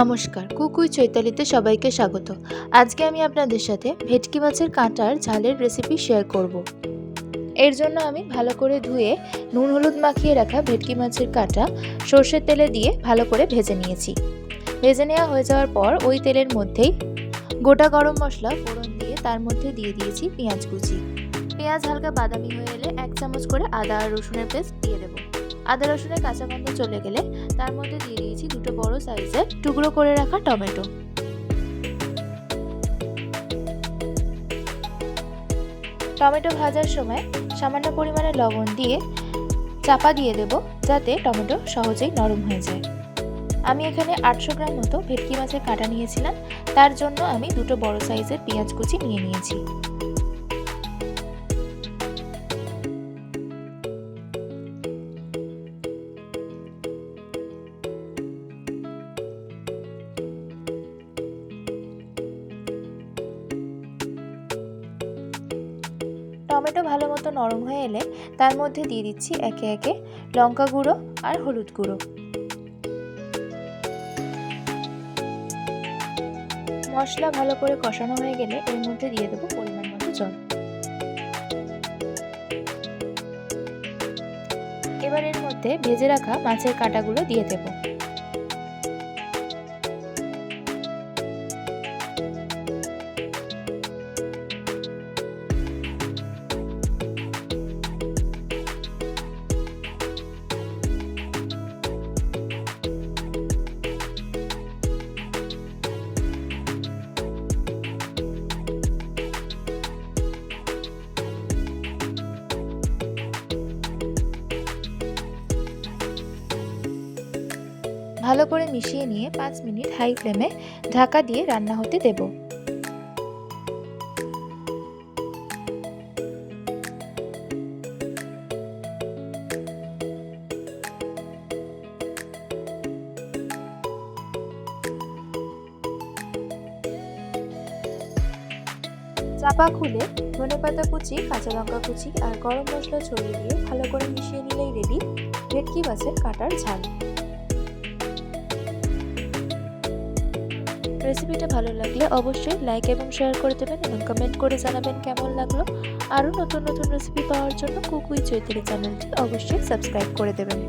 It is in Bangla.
নমস্কার, কুকুই চৈতালিতে সবাইকে স্বাগত। আজকে আমি আপনাদের সাথে ভেটকি মাছের কাঁটার ঝালের রেসিপি শেয়ার করব। এর জন্য আমি ভালো করে ধুয়ে নুন হলুদ মাখিয়ে রাখা ভেটকি মাছের কাঁটা সর্ষের তেলে দিয়ে ভালো করে ভেজে নিয়েছি। ভেজে নেওয়া হয়ে যাওয়ার পর ওই তেলের মধ্যেই গোটা গরম মশলা ফোড়ন দিয়ে তার মধ্যে দিয়ে দিয়েছি পেঁয়াজ কুচি। পেঁয়াজ হালকা বাদামি হয়ে এলে এক চামচ করে আদা আর রসুনের পেস্ট দিয়ে দেবো। আদা রসুনের কাঁচা গন্ধ চলে গেলে তার মধ্যে দিয়ে দিয়েছি দুটো বড় সাইজের টুকরো করে রাখা টমেটো। টমেটো ভাজার সময় সামান্য পরিমাণে লবণ দিয়ে চাপা দিয়ে দেব যাতে টমেটো সহজেই নরম হয়ে যায়। আমি এখানে আটশো গ্রাম মতো ভেটকি মাছের কাটা নিয়েছিলাম, তার জন্য আমি দুটো বড় সাইজের পেঁয়াজ কুচি নিয়ে নিয়েছি। টমেটো ভালো মতো নরম হয়ে এলে তার মধ্যে দিয়ে দিচ্ছি একে একে লঙ্কা গুঁড়ো আর হলুদ গুঁড়ো। মশলা ভালো করে কষানো হয়ে গেলে এর মধ্যে দিয়ে দেবো পরিমাণ মতো জল। এবার এর মধ্যে ভেজে রাখা মাছের কাঁটাগুলো দিয়ে দেবো। ভালো করে মিশিয়ে নিয়ে পাঁচ মিনিট হাই ফ্লেমে ঢাকা দিয়ে রান্না হতে দেব। চাপা খুলে ধনেপাতা কুচি, কাঁচা লঙ্কা কুচি আর গরম মশলা ছড়িয়ে দিয়ে ভালো করে মিশিয়ে নিলেই রেডি ভেটকি মাছের কাটার ঝাল। রেসিপিটা ভালো লাগলে অবশ্যই লাইক এবং শেয়ার করে দেবেন এবং কমেন্ট করে জানাবেন কেমন লাগল। আরও নতুন নতুন রেসিপি পাওয়ার জন্য কুকুই চৈতালি চ্যানেলটি অবশ্যই সাবস্ক্রাইব করে দেবেন।